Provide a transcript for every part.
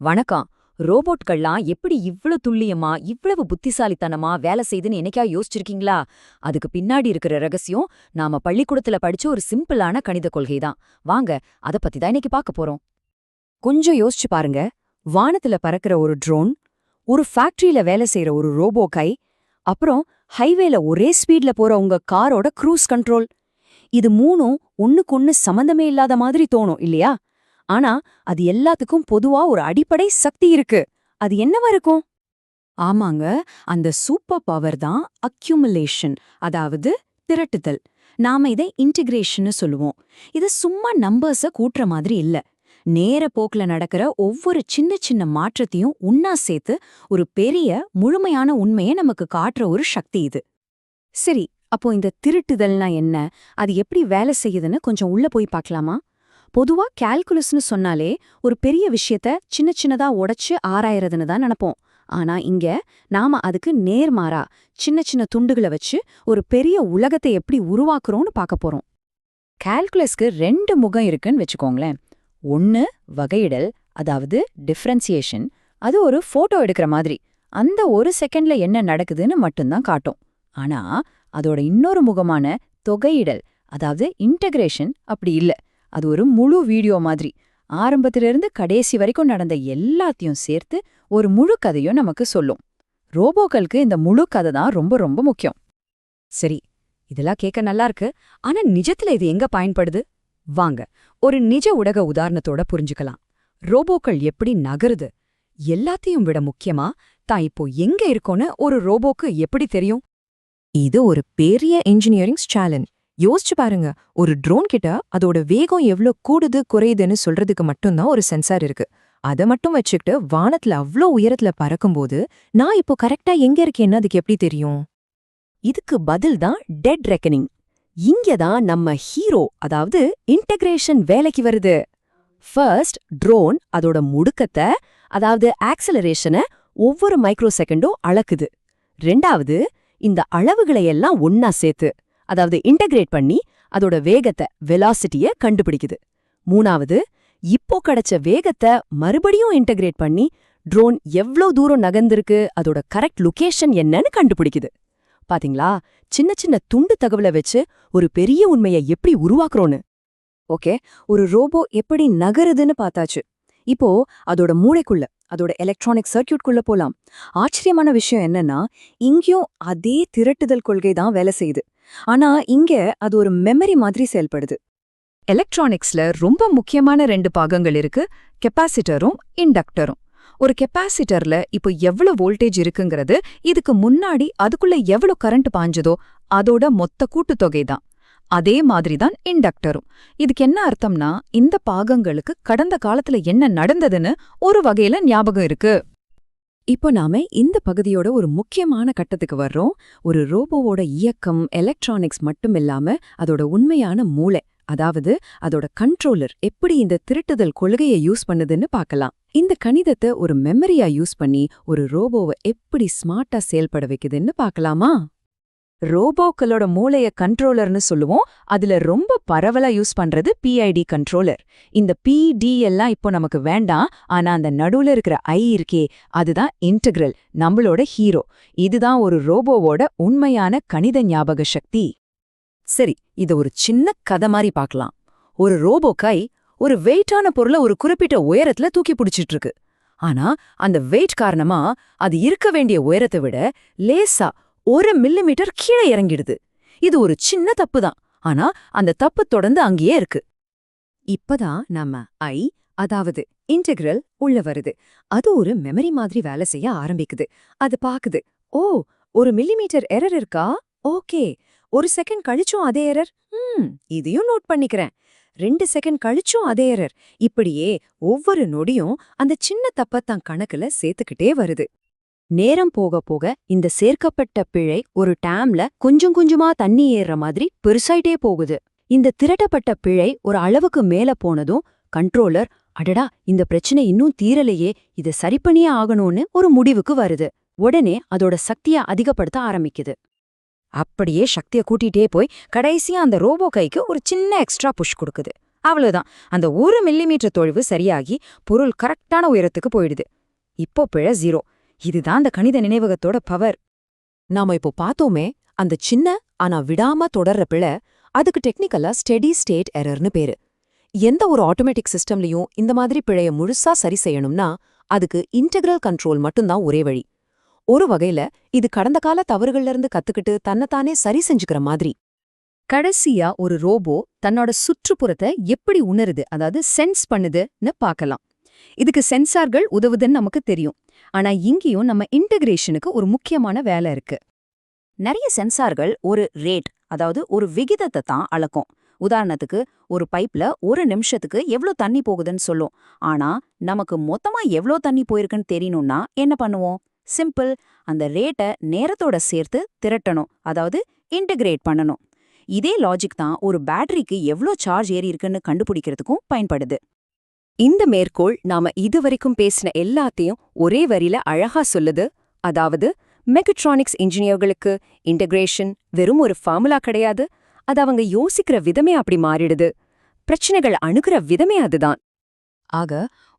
வணக்கம். ரோபோட்கள்லாம் எப்படி இவ்ளோ துல்லியமா இவ்வளவு புத்திசாலித்தனமா வேலை செய்யுதுன்னு என்னைக்கா யோசிச்சிருக்கீங்களா? அதுக்கு பின்னாடி இருக்கிற ரகசியம் நாம பள்ளிக்கூடத்துல படிச்ச ஒரு சிம்பிளான கணித கொள்கை தான் வாங்க அத பத்தி தான் இன்னைக்கு பார்க்க போறோம். கொஞ்சம் யோசிச்சு பாருங்க. வானத்துல பறக்கிற ஒரு ட்ரோன் ஒரு ஃபேக்டரியில வேலை செய்யற ஒரு ரோபோ கை அப்புறம் ஹைவேல ஒரே ஸ்பீட்ல போற உங்க காரோட க்ரூஸ் கண்ட்ரோல் இது மூணும் ஒண்ணுக்கொன்னு சம்மந்தமே இல்லாத மாதிரி தோணும் இல்லையா? ஆனா அது எல்லாத்துக்கும் பொதுவா ஒரு அடிப்படை சக்தி இருக்கு. அது என்னவா இருக்கும்? ஆமாங்க அந்த சூப்பர் பவர் தான் அக்யூமுலேஷன் அதாவது திரட்டுதல். நாம இதை இன்டிகிரேஷன்னு சொல்லுவோம். இது சும்மா நம்பர்ஸ கூட்டுற மாதிரி இல்ல. நேர போக்கில் நடக்கிற ஒவ்வொரு சின்ன சின்ன மாற்றத்தையும் உன்னா சேர்த்து ஒரு பெரிய முழுமையான உண்மையை நமக்கு காட்டுற ஒரு சக்தி இது. சரி அப்போ இந்த திருட்டுதல்னா என்ன? அது எப்படி வேலை செய்யுதுன்னு கொஞ்சம் உள்ள போய் பார்க்கலாமா? பொதுவா கால்குலஸ்னு சொன்னாலே ஒரு பெரிய விஷயத்த சின்ன சின்னதா உடைச்சு ஆராயறதுன்னு தான் நினப்போம். ஆனா இங்க நாம அதுக்கு நேர்மாறா சின்ன சின்ன துண்டுகளை வச்சு ஒரு பெரிய உலகத்தை எப்படி உருவாக்குறோம்னு பார்க்க போறோம். கால்குலஸ்க்கு ரெண்டு முகம் இருக்குன்னு வச்சுக்கோங்களேன். ஒன்னு வகையிடல் அதாவது டிஃப்ரென்சியேஷன் அது ஒரு போட்டோ எடுக்கிற மாதிரி. அந்த ஒரு செகண்ட்ல என்ன நடக்குதுன்னு மட்டும்தான் காட்டும். ஆனா அதோட இன்னொரு முகமான தொகையிடல் அதாவது இன்டகிரேஷன் அப்படி இல்ல. அது ஒரு முழு வீடியோ மாதிரி. ஆரம்பத்திலிருந்து கடைசி வரைக்கும் நடந்த எல்லாத்தையும் சேர்த்து ஒரு முழு கதையும் நமக்கு சொல்லும். ரோபோக்களுக்கு இந்த முழு கதை தான் ரொம்ப ரொம்ப முக்கியம். சரி இதெல்லாம் கேட்க நல்லா இருக்கு. ஆனா நிஜத்துல இது எங்க பயன்படுது? வாங்க ஒரு நிஜ உலக உதாரணத்தோட புரிஞ்சுக்கலாம். ரோபோக்கள் எப்படி நகருது? எல்லாத்தையும் விட முக்கியமா தான் இப்போ எங்க இருக்கோன்னு ஒரு ரோபோக்கு எப்படி தெரியும்? இது ஒரு பெரிய இன்ஜினியரிங் சேலஞ்ச் யோசிச்சு பாருங்க. ஒரு ட்ரோன் கிட்ட அதோட வேகம் எவ்ளோ கூடுது குறையுதுன்னு சொல்றதுக்கு மட்டும்தான் ஒரு சென்சார் இருக்கு. அதை மட்டும் வச்சுக்கிட்டு வானத்துல அவ்ளோ உயரத்துல பறக்கும்போது நான் இப்போ கரெக்டா எங்க இருக்கேன்னு அதுக்கு எப்படி தெரியும்? இதுக்கு பதில் தான் டெட் ரெக்கனிங் இங்க தான் நம்ம ஹீரோ அதாவது இன்டகிரேஷன் வேலைக்கு வருது. ஃபர்ஸ்ட் ட்ரோன் அதோட முடுக்கத்தை அதாவது ஆக்சலரேஷனை ஒவ்வொரு மைக்ரோ செகண்டும் அளக்குது. ரெண்டாவது இந்த அளவுகளை எல்லாம் ஒன்னா சேர்த்து. அதாவது இன்டகிரேட் பண்ணி அதோட வேகத்தை வெலாசிட்டிய கண்டுபிடிக்குது. மூணாவது இப்போ கிடைச்ச வேகத்தை மறுபடியும் இன்டகிரேட் பண்ணி ட்ரோன் எவ்ளோ தூரம் நகர்ந்திருக்கு அதோட கரெக்ட் லொகேஷன் என்னன்னு கண்டுபிடிக்குது. பாத்தீங்களா? சின்ன சின்ன துண்டு தகவலை வச்சு ஒரு பெரிய உண்மையை எப்படி உருவாக்குறோன்னு. ஓகே? ஒரு ரோபோ எப்படி நகருதுன்னு பார்த்தாச்சு. இப்போ அதோட மூளைக்குள்ள அதோட எலக்ட்ரானிக் சர்க்கியூட்குள்ள போலாம். ஆச்சரியமான விஷயம் என்னன்னா இங்கேயும் அதே திரட்டுதல் கொள்கை தான் வேலை செய்யுது. ஆனா இங்க அது ஒரு மெமரி மாதிரி செயல்படுது. எலக்ட்ரானிக்ஸ்ல ரொம்ப முக்கியமான ரெண்டு பாகங்கள் இருக்கு. கெப்பாசிட்டரும் இண்டக்டரும் ஒரு கெப்பாசிட்டர்ல இப்போ எவ்வளவு வோல்டேஜ் இருக்குங்கிறது இதுக்கு முன்னாடி அதுக்குள்ள எவ்வளவு கரண்ட் பாஞ்சதோ அதோட மொத்த கூட்டுத்தொகை தான். அதே மாதிரி தான் இண்டக்டரும் இதுக்கு என்ன அர்த்தம்னா இந்த பாகங்களுக்கு கடந்த காலத்துல என்ன நடந்ததுன்னு ஒரு வகையில ஞாபகம் இருக்கு. இப்போ நாம இந்த பகுதியோட ஒரு முக்கியமான கட்டத்துக்கு வர்றோம். ஒரு ரோபோவோட இயக்கம் எலக்ட்ரானிக்ஸ் மட்டும் இல்லாம அதோட உண்மையான மூளை அதாவது அதோட கண்ட்ரோலர் எப்படி இந்த திருட்டுதல் கொள்கையை யூஸ் பண்ணுதுன்னு பார்க்கலாம். இந்த கணிதத்தை ஒரு மெமரியா யூஸ் பண்ணி ஒரு ரோபோவை எப்படி ஸ்மார்ட்டா செயல்பட வைக்குதுன்னு பார்க்கலாமா? ரோபோக்களோட மூளைய கண்ட்ரோலர்னு சொல்லுவோம். அதுல ரொம்ப பரவலா யூஸ் பண்றது பிஐடி கண்ட்ரோலர். இந்த பிடி எல்லாம் இப்போ நமக்கு வேண்டாம். ஆனா அந்த நடுவுல இருக்கிற ஐ இருக்கே அதுதான் இன்டெகிரல் நம்மளோட ஹீரோ. இதுதான் ஒரு ரோபோவோட உண்மையான கணித ஞாபக சக்தி. சரி இத ஒரு சின்ன கதை மாதிரி பார்க்கலாம். ஒரு ரோபோ கை ஒரு வெயிட்டான பொருளை ஒரு குறிப்பிட்ட உயரத்துல தூக்கி பிடிச்சிட்டு இருக்கு ஆனா அந்த வெயிட் காரணமா அது இருக்க வேண்டிய உயரத்தை விட லேசா ஒரு மில்லிமீட்டர் கீழே இறங்கிடுது. இது ஒரு சின்ன தப்பு தான் ஆனா அந்த தப்பு தொடர்ந்து அங்கேயே இருக்கு. இப்பதான் நம்ம ஐ அதாவது இன்டெக்ரல் உள்ள வருது. அது ஒரு மெமரி மாதிரி வேலை செய்ய ஆரம்பிக்குது. அது பாக்குது. ஓ ஒரு மில்லிமீட்டர் எரர் இருக்கா? ஓகே. ஒரு செகண்ட் கழிச்சும் அதே எரர் ம் இதையும் நோட் பண்ணிக்கிறேன். ரெண்டு செகண்ட் கழிச்சும் அதே எரர் இப்படியே ஒவ்வொரு நொடியும் அந்த சின்ன தப்ப தான் கணக்குல சேர்த்துக்கிட்டே வருது. நேரம் போக போக இந்த சேர்க்கப்பட்ட பிழை ஒரு டேம்ல கொஞ்சம் கொஞ்சமா தண்ணி ஏறுற மாதிரி பெருசாயிட்டே போகுது. இந்த திரட்டப்பட்ட பிழை ஒரு அளவுக்கு மேல போனதும் கண்ட்ரோலர் அடடா இந்த பிரச்சனை இன்னும் தீரலையே இதை சரி பண்ணியே ஆகணும்னு ஒரு முடிவுக்கு வருது. உடனே அதோட சக்திய அதிகப்படுத்த ஆரம்பிக்குது. அப்படியே சக்திய கூட்டிட்டே போய் கடைசியா அந்த ரோபோ கைக்கு ஒரு சின்ன எக்ஸ்ட்ரா புஷ் கொடுக்குது. அவ்வளவுதான். அந்த ஒரு மில்லிமீட்டர் தொழிவு சரியாகி பொருள் கரெக்டான உயரத்துக்கு போயிடுது. இப்போ பிழை ஜீரோ இதுதான் அந்த கணித நினைவகத்தோட பவர் நாம இப்போ பார்த்தோமே அந்த சின்ன ஆனா விடாம தொடர்ற பிழை அதுக்கு டெக்னிக்கலா ஸ்டெடி ஸ்டேட் எரர்னு பேரு. எந்த ஒரு ஆட்டோமேட்டிக் சிஸ்டம்லயும் இந்த மாதிரி பிழைய முழுசா சரி செய்யணும்னா அதுக்கு இன்டெக்ரல் கண்ட்ரோல் மட்டும்தான் ஒரே வழி. ஒரு வகையில இது கடந்த கால தவறுகள்ல இருந்து கத்துக்கிட்டு தன்னைத்தானே சரி செஞ்சுக்கிற மாதிரி. கடைசியா ஒரு ரோபோ தன்னோட சுற்றுப்புறத்தை எப்படி உணருது அதாவது சென்ஸ் பண்ணுதுன்னு பார்க்கலாம். இதுக்கு சென்சார்கள் உதவுதுன்னு நமக்கு தெரியும். ஆனா இங்கேயும் நம்ம இன்டகிரேஷனுக்கு ஒரு முக்கியமான வேலை இருக்கு. நிறைய சென்சார்கள் ஒரு ரேட் அதாவது ஒரு விகிதத்தை தான் அளக்கும். உதாரணத்துக்கு ஒரு பைப்ல ஒரு நிமிஷத்துக்கு எவ்ளோ தண்ணி போகுதுன்னு சொல்லும். ஆனா நமக்கு மொத்தமா எவ்ளோ தண்ணி போயிருக்குன்னு தெரியணும்னா என்ன பண்ணுவோம்? சிம்பிள் அந்த ரேட்டை நேரத்தோட சேர்த்து திரட்டணும் அதாவது இன்டகிரேட் பண்ணணும். இதே லாஜிக் தான் ஒரு பேட்டரிக்கு எவ்ளோ சார்ஜ் ஏறி இருக்குன்னு கண்டுபிடிக்கிறதுக்கும் பயன்படுது. இந்த மேற்கோள் நாம இதுவரைக்கும் பேசின எல்லாத்தையும் ஒரே வரியில அழகா சொல்லுது. அதாவது மெகட்ரானிக்ஸ் இன்ஜினியர்களுக்கு இன்டகிரேஷன் வெறும் ஒரு ஃபார்முலா கிடையாது. அது அவங்க யோசிக்கிற விதமே அப்படி மாறிடுது. பிரச்சனைகள் அணுகிற விதமே அதுதான். ஆக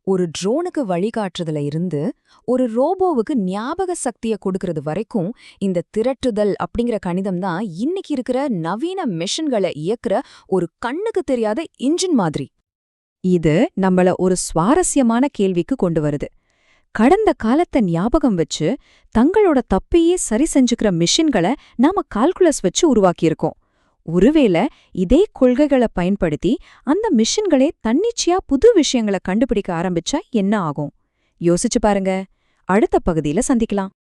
ஒரு ட்ரோனுக்கு வழிகாட்டுறதுல இருந்து ஒரு ரோபோவுக்கு ஞாபக சக்திய கொடுக்கறது வரைக்கும் இந்த திரட்டுதல் அப்படிங்கிற கணிதம் தான் இன்னைக்கு இருக்கிற நவீன மிஷின்களை இயக்குற ஒரு கண்ணுக்கு தெரியாத இன்ஜின் மாதிரி. இது நம்மள ஒரு சுவாரஸ்யமான கேள்விக்கு கொண்டு வருது. கடந்த காலத்தை ஞாபகம் வச்சு தங்களோட தப்பையே சரி செஞ்சுக்கிற மிஷின்களை நாம கால்குலஸ் வச்சு உருவாக்கியிருக்கோம். ஒருவேளை இதே கொள்கைகளை பயன்படுத்தி அந்த மிஷின்களே தன்னிச்சையா புது விஷயங்களை கண்டுபிடிக்க ஆரம்பிச்சா என்ன ஆகும்? யோசிச்சு பாருங்க. அடுத்த பகுதியில சந்திக்கலாம்.